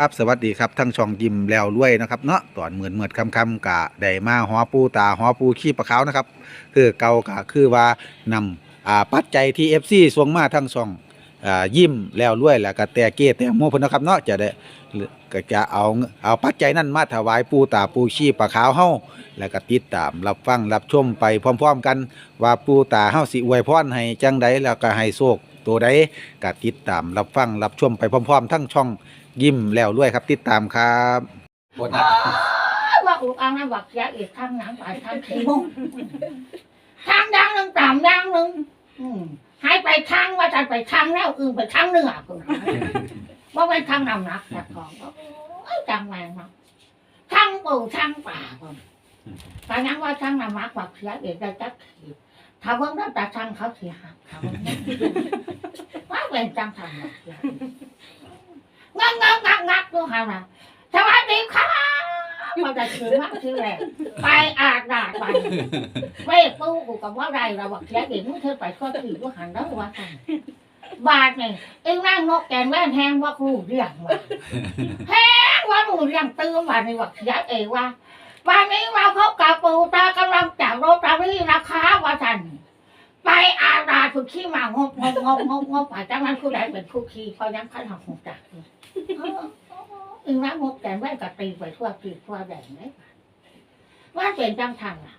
ครับสวัสดีครับทั้งช่องยิ้มแล้วรวยนะครับเนาะตอนเหมือนเหมือนคำคำกะได้มาหอปูตาหอปูขี้ปลาขาวนะครับคือเก่ากะคือว่านำอ่าปัจจัยที่ FC ส่งมาทั้งช่องอ่ายิ้มแล้วรวยแล้วก็แต่เก้แต่โมเพิ่นนะครับเนาะจะได้ก็จะเอาเอาปัจจัยนั้นมาถวายปูตาปูขี้ปลาขาวเฮ้าแล้วก็ติดตามรับฟังรับชมไปพร้อม ๆ กันว่าปูตาเฮ้าสิอวยพรให้จังใดแล้วก็ให้โชคตัวใดก็ติดตามรับฟังรับชมไปพร้อม ๆ ทั้งช่อง ยิ้มแล้วด้วยครับ ติดตามครับบทนะว่าอุกอังนั้นบอกเสียอีกทางหนังไปทางขี้มุงทางดังหนึ่งต่ำดังหนึ่งอืมให้ไปทางว่าจะไปทางแล้วอื่นไปทางเหนือคุณว่าไปทางนำนักแต่ของโอ้ยจังแรงเนาะทางปู่ทางป่าคนแต่ยังว่าทางนำนักบอกเสียอีกได้จักขีดถ้าเพิ่งได้แต่ทางเขาเสียหักเขาว่าเป็นจังทางบอกเสีย งักงักงักงักดูหามาสวัสดีครับมันจะชื่อมากถืออะไรไปอาดาดไปเว้ยปูกูกับว่าไรเราบอกแค่เด็กมึงเธอไปก็ถือว่าหันแล้วว่ากันบาทเนี่ยเอ็งนั่งนกแกนแว่นแห้งว่าครูเรียกมาแห้งว่าหนูเรียงตื้อมาในวักยัดเอว่าวันนี้มาพบกับปู่ตากำลังจากโรตารี่นะคะว่าท่านไปอาดาดฝึกขี้มางงงงงงงไปจากนั้นผู้ใดเป็นผู้ขี้เขายังขันหักหงจักเลย อึงรักงบแต่ไว่กับตีไปทั่วตีทั่วแดงไหมว่าเสียงจังทางอะ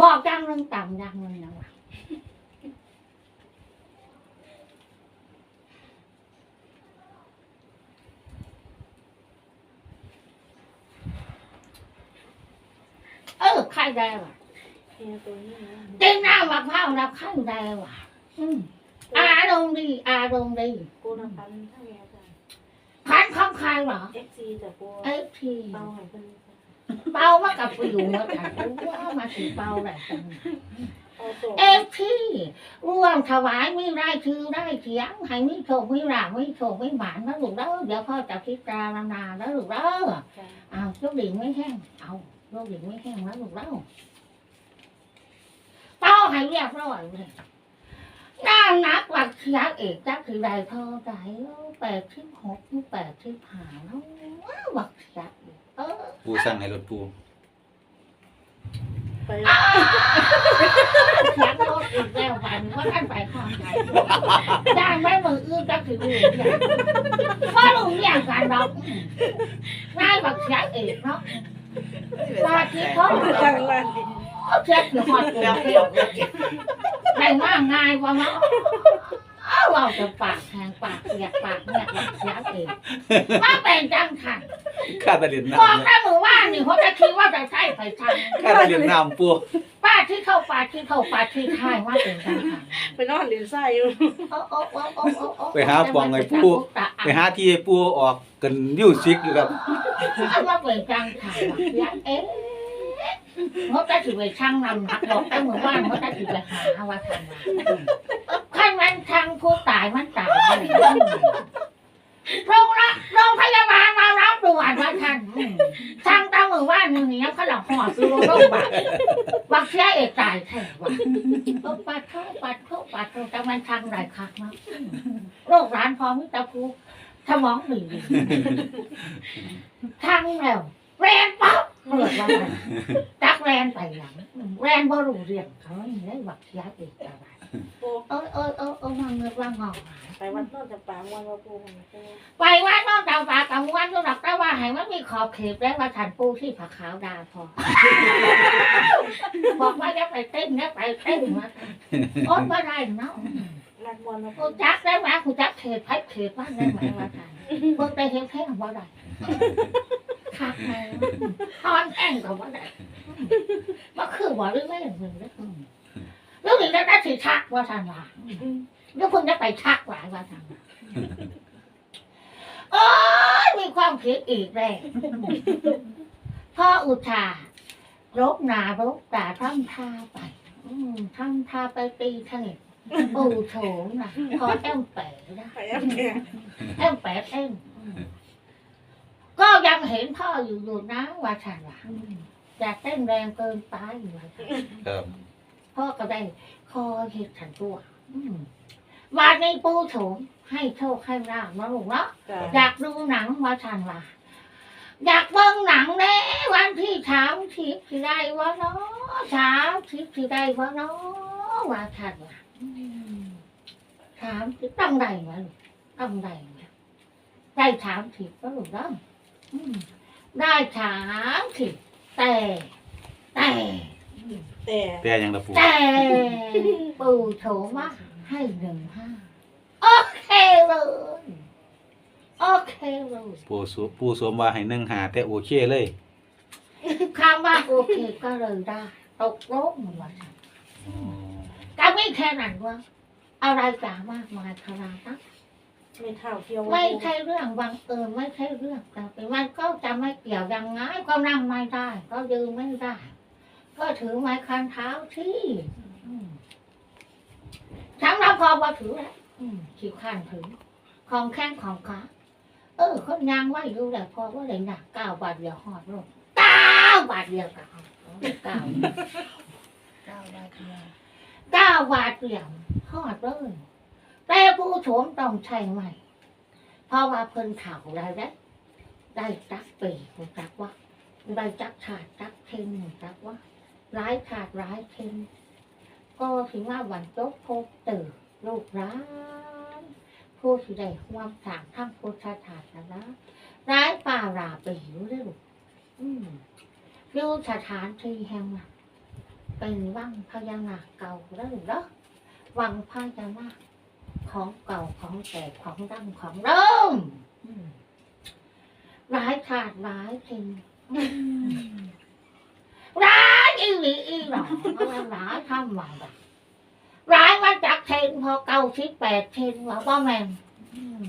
บอกจังเรื่องต่ำดังเรื่องนังเออไข่แดงอะเต้นหน้าวมาเผาแล้วไข่แดงว่ะอารมณ์ดี อารมณ์ดีกูน้ำตาลท่าไหร่ พันของใครเหรอเอฟซีจากกูเอฟทีเบาหายเพิ่นเบามากับไปอยู่เมื่อไหร่ว่ามาถึงเบาแหละจังเอาโศกเอฟทีร่วมถวายไม่ได้คือได้เสียงให้ไม่โชคไม่หลาไม่โชคไม่หมานนะลูกเด้อเดี๋ยวพ่อจะพิจารณาแล้วลูกเด้อจ้ะเอาลูกดิ่งไม่แห้งเอาลูกดิ่งไม่แห้งแล้วลูกเด้อเต้าให้เรียบร้อยเลย น่านักหลักเสียเอกจักคือใดเท่าใดแปดที่หกแปดที่ผ่าแล้วหลักเสียเอกเออปูสั่งให้รถปูไปเสียงรถอีกแล้วไปว่าท่านไปข้างไหนได้ไหมมืออื้อจักคือดูอย่างพ่อลุงอย่างกันดอกง่ายหลักเสียเอกเนาะปาที่เขาจังเลยเขาเช็คอยู่หอดกรุงเทพได้มากายว่าเนาะอ้าวเราจะปากแทงปากเสียกปากเนี่ยหลักเสียเอกมาเป็นจังทันข้าตะเลียนบอกน้ำได้มือว่านี่เขาจะคิดว่าจะใช่ไปทางข้าตะเลียนน้ำปูป้าที่เข้าป่าที่เข้าป่าที่ท้ายว่าเป็นจังทันไปนอนเรียนไส้อยู่โอ้โอ้โอ้โอ้โอ้โอ้ไปหาปองไอ้ปูไปหาที่ให้ปูออกกันมิวสิกอยู่ครับ เอามาเป็นจังทันว่าเอ๊ะ เขาจะถือไปช่างนำหักบอกแต่มือว่านเขาจะถือไปหาว่าทำมาขั้นมันทางผู้ตายมันตายโรงละโรงพยาบาลมารับด่วนว่าท่านอืมทางตามือว่านมือนี้เขาหลับหอดคือโรงพยาบาลบักเสียเอกตายแท้ว่ะเอาปัดเข้าปัดเข้าปัดเข้าแต่มันทางไหนคักเนาะโรคร้านพอมิตรภูสมองดีทางแล้วแรนปั๊บ เปิดว่าไงจักแรนไปหลังแรนบ่รู้เรื่องเขาอย่างนี้บักเสียเอกตายปูเออเออเออเออมาเงือกว่างอไปวันนอนจะปางวันว่าปูไปวัดน้องเจ้าป่ากับวัดก็หลักแต่ว่าให้มันมีขอบเขตและว่าฉันปูที่ผักขาวดาพอบอกว่าจะไปเต้นนะไปเต้นมาโอ๊ยว่าไรเนาะกูจักได้ไหมกูจักเขตพัดเขตบ้านได้ไหมว่าฉันเพิ่งไปเห็นแค่ว่าไรขา ดไหมตอนแอ่งกับว่าไรมาคือว่าเรื่องไม่เหมือนเรื่องเรื่องนี้ได้ถือชักว่าฉันว่าเดี๋ยวเพิ่งจะไปชักหลายวันทางนั้นโอ้ยมีความคิดอีกแล้วพ่ออุทารบหนารบตาทำท่าไปอืมทำท่าไปตีเทะเลปูโถงนะพอแอมแปะนะแอมแกแอมแปะเอ็มอืม ก็ยังเห็นพ่ออยู่อยู่นะว่าฉันว่าอืมอยากเต้นแรงเกินไปอยู่ว่าฉันครับพ่อก็ได้คอเห็ดฉันตัวอืมวันนี้ปูโถมให้โชคให้ลาบนะลูกเนาะจ้ะอยากดูหนังมาทันว่าอยากเบิ่งหนังแน่วันที่ถามทิพย์ที่ได้วะเนาะถามทิพย์ที่ได้วะเนาะว่าทันว่าอืมถามทิพย์ต้องได้ไหมลูกต้องได้ไหมได้ถามทิพย์ก็ลูกเนาะอืม ได้ถามทิพย์แต่ แต่ แต่แต่ยังละปูแต่ปูโถมาให้หนึ่งห้าโอเคเลยโอเคเลยปูสวปูสวมว่าให้นึ่งหาแต่โอเคเลยคำว่าโอเคก็เลยได้ตกลงว่าซั่นก็ไม่แค่นั้นว่าอะไรจะมากมายขนาดนั้น ไม่เท่าเที่ยวไม่ใช่เรื่องบังเอิญไม่ใช่เรื่องแต่มันก็จะไม่เกี่ยวยังไงก็นั่งไม่ได้ ก็ยืนไม่ได้ ก็ถือไม้คันเท้าที่ทั้งเราพอมาถือแล้วขีดข้านถือของแข้งของขาเออคนยางไหวอยู่แต่พอว่าเลยหนักเก้าบาทเดียวหอดลงเก้าบาทเดียวกับเก้าเก้าบาทเดียวเก้าบาทเดียวหอดเลย แต่ผู้โฉมต้องใช่ไหมเพราะว่าเพิ่นเข่าได้ได้ได้จักปีจักว่าได้จักขาดจักเทนจักว่า ร้ายขาดร้ายเทนก็ถึงว่าวันจบพบตื่นลูกร้านผู้ที่ได้ความสางทั้งพุทธศาสนาร้ายป่าราไปหิวได้ลูกอืมอยู่สถานที่แห่งนั้นเป็นวังพญานาคเก่าแล้วเหรอวังพญานาค ของเก่าของแก่ของดั้งของเริ่มอืมร้ายขาดร้ายเทนร้ายอีหลีอีหลอมันร้ายทำมาแบบร้ายมาจากเทนพอเก้าสิบแปดเทนว่าบ่แม่นอืม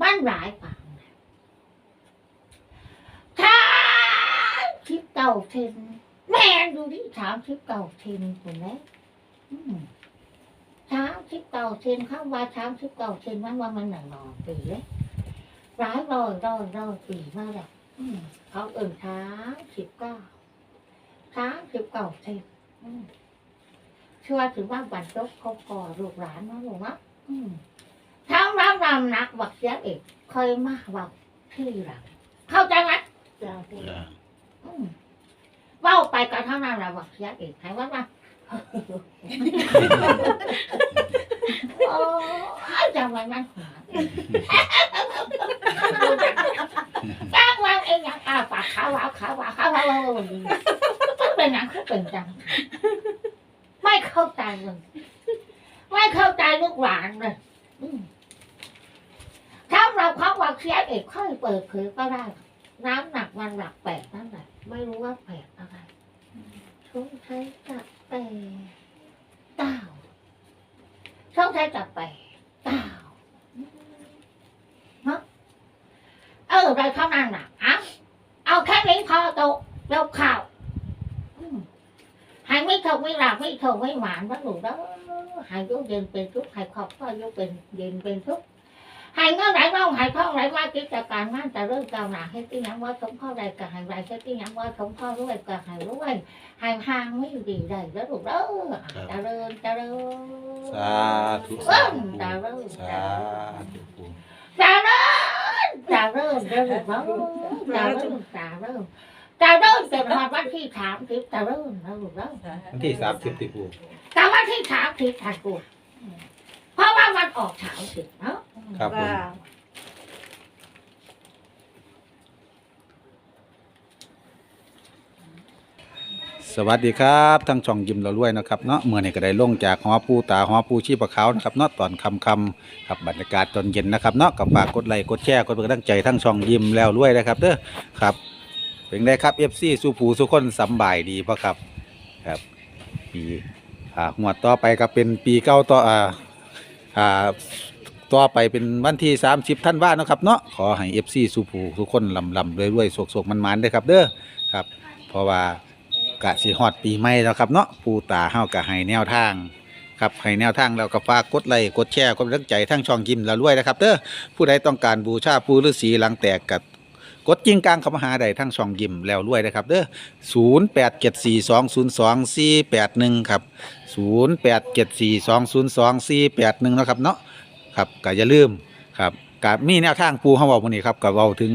มันร้ายปากถ้าทิปเก่าเทนแม่นดูที่ถามทิปเก่าเทนคนนี้ ถามทิปเก่าเทนเข้าว่าถามทิปเก่าเทนมันว่ามันหนังนอนปีเลยร้ายรอยรอยรอยปีมากเลยอืมเขาเอิ่นช้างสิบเก้าช้างสิบเก่าเซนอืมเชื่อถือว่าบรรจบเขาก่อลูกหลานเนาะลูกเนาะอืมทั้งน้ำรำนักบักเสียเอกเคยมาเว่าที่หลังเข้าใจไหมจ้ะปูอืมเว่าไปกับเท่านั้นแหละบักเสียเอกให้ว่ามาโอ้ย จำไว้มันหัวจ้างวันเองอยากอาปากขาวาวขาวาวขาวาวมันเป็นอย่างเขาเป็นจัง ไม่เข้าใจเลยไม่เข้าใจลูกหลานเลยถ้าเราเขาว่าเสียเอกค่อยเปิดเผยก็ได้ น้ำหนักมันหลักแปดนั่นแหละไม่รู้ว่าแปดอะไรช่วงใช้จับแปดเก้าช่วงใช้จับแปดเก้าฮะเออได้เท่านั้นน่ะเอาเอาแค่นี้พอโตะเร็วข่าวอืมให้ไม่ถกไม่หลับไม่ถกไม่หวานพระหนูเด้อให้อยุเย็นเป็นทุกข์ให้ครอบครัวอยุเป็นเย็นเป็นทุกข์ให้เงินไหลน้องให้พ่อไหลมากิจการงานแต่เรื่องเก่าหนาให้ที่ยังว่าสมพ่อใดก็ให้ใดให้ที่ยังว่าสมพ่อรวยก็ให้รวยให้ห่างไม่ดีได้แล้วลูกเด้อเจริญเจริญสาธุเอิ่สามธุเจริญ สาธุปูเจริญเจริญเจริญเจริญเจริญเจริญเจริญเกิดมาวันที่สามสิบเจริญแล้วลูกเด้อวันที่สามสิบติปูแต่วันที่สามสิบถัดกูเพราะว่ามันออกสามสิบเนาะครับผม สวัสดีครับทั้งช่องยิมเราด้วยนะครับเนาะเมื่อนี้ก็ได้ลงจากหอปูตาหอปูชีพะเขานะครับเนาะตอนคำคำๆครับบรรยากาศตอนเย็นนะครับเนาะกับฝากกดไลค์กดแชร์กดเป็นกำลังใจทั้งช่องยิมแล้วด้วยนะครับเด้อครับเป็นไงครับเอฟซีสุผูสุคนสำบายดีเพราะครับครับปีอ่าหวดต่อไปก็เป็นปีเก้าต่ออ่าอ่าต่อไปเป็นวันที่ 30ท่านว่านะครับเนาะขอให้เอฟซีสุผูทุคนลำลำรวยๆโศกๆมันๆเด้อครับเด้อครับ เพราะว่า กะสิฮอดปีใหม่แล้วครับเนาะปูตาเฮากะให้แนวทางครับให้แนวทางแล้วก็ฝากกดไลค์กดแชร์กดกำลังใจทั้งช่องยิ้มแล้วรวยนะครับเด้อผู้ใดต้องการบูชาปูฤาษีหลังแตกกับกดจิ้งกลางเข้ามาหาได้ทั้งช่องยิ้มแล้วรวยนะครับเด้อ0874202481ครับ0874202481นย์สองสี่แปดหนึ่งนะครับเนาะครับก็อย่าลืมครับก็มีแนวทางปูเฮาเว้ามื้อนี้ครับก็เว้าถึง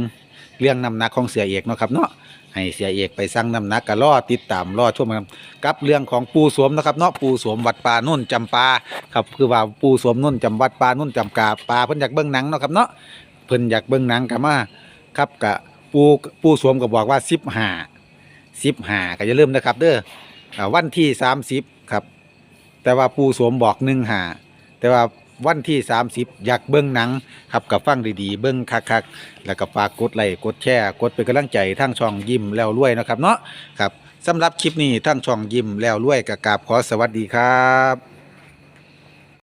เรื่องน้ำหนักของเสียเอกเนาะครับเนาะ ให้เสียเอกไปสั่งน้ำหนักก็รอติดตามรอชมกันกับเรื่องของปูสวมนะครับเนาะปูสวมวัดป่านุ่นจำปาครับคือว่าปูสวมนุ่นจำวัดป่านุ่นจำกาปลาเพิ่นอยากเบิ่งหนังเนาะครับเนาะเพิ่นอยากเบิ่งหนังก็มาครับก็ปูปูสวมก็บอกว่า15 15ก็อย่าลืมนะครับ เด้ออ่าวันที่30ครับ แต่ว่าปูสวมบอก15แต่ว่า วันที่ 30 อยากเบิ้งหนังครับกับฟังดีๆ เบิ้งคักๆแล้วก็ฝากกดไลค์กดแชร์กดเป็นกำลังใจทั้งช่องยิ้มแล้วรวยนะครับเนาะครับสำหรับคลิปนี้ทั้งช่องยิ้มแล้วรวยกับกราบขอสวัสดีครับ